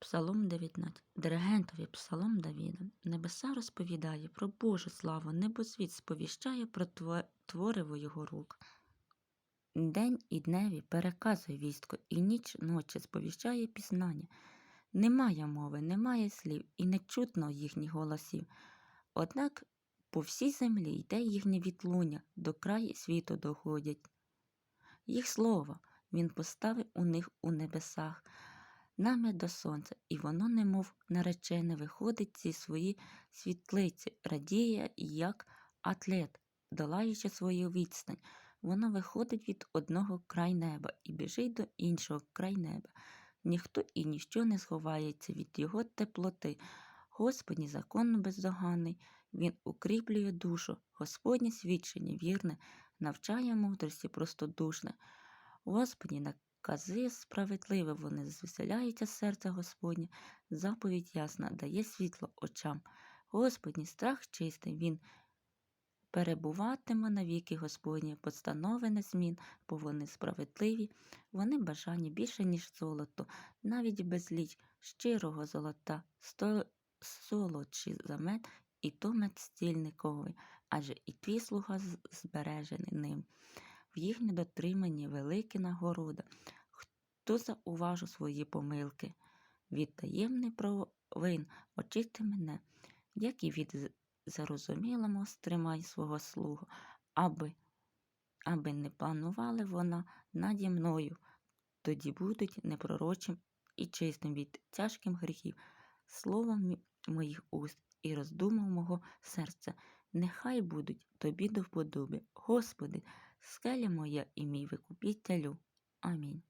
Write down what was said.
Псалом 19. Диригентові Псалом Давіда. Небеса розповідає про Божу славу, небосвіт сповіщає про твориво його рук. День і дневі переказує вістку, і ніч ночі сповіщає пізнання. Немає мови, немає слів, і не чутно їхніх голосів. Однак по всій землі йде їхнє відлуння, до краю світу доходять. Їх слово він поставив у них у небесах, намір до сонця, і воно, немов наречене, виходить зі свої світлиці, радіє, як атлет, долаючи свою відстань. Воно виходить від одного край неба і біжить до іншого край неба. Ніхто і ніщо не сховається від його теплоти. Господній закон бездоганний, він укріплює душу, Господнє свідчення вірне, навчає мудрості простодушне. Господні накази справедливі, вони звеселяються серце Господнє, заповідь ясна дає світло очам. Господній страх чистий, він перебуватиме навіки Господні, постанови не змін, бо вони справедливі, вони бажані більше, ніж золото, навіть безліч щирого золота, сто солодший за мед, і то мед стільниковий, адже і твій слуга збережений ним. В їхнє дотриманні великі нагорода. Хто зауважив свої помилки? Від таємних провин очисти мене, як і від зарозумілому стримай свого слугу, аби, аби не панували вона наді мною, тоді будуть непророчим і чистим від тяжких гріхів, словом моїх уст і роздумав мого серця, нехай будуть тобі до вподоби. Господи, скеля моя і мій викупітелю. Амінь.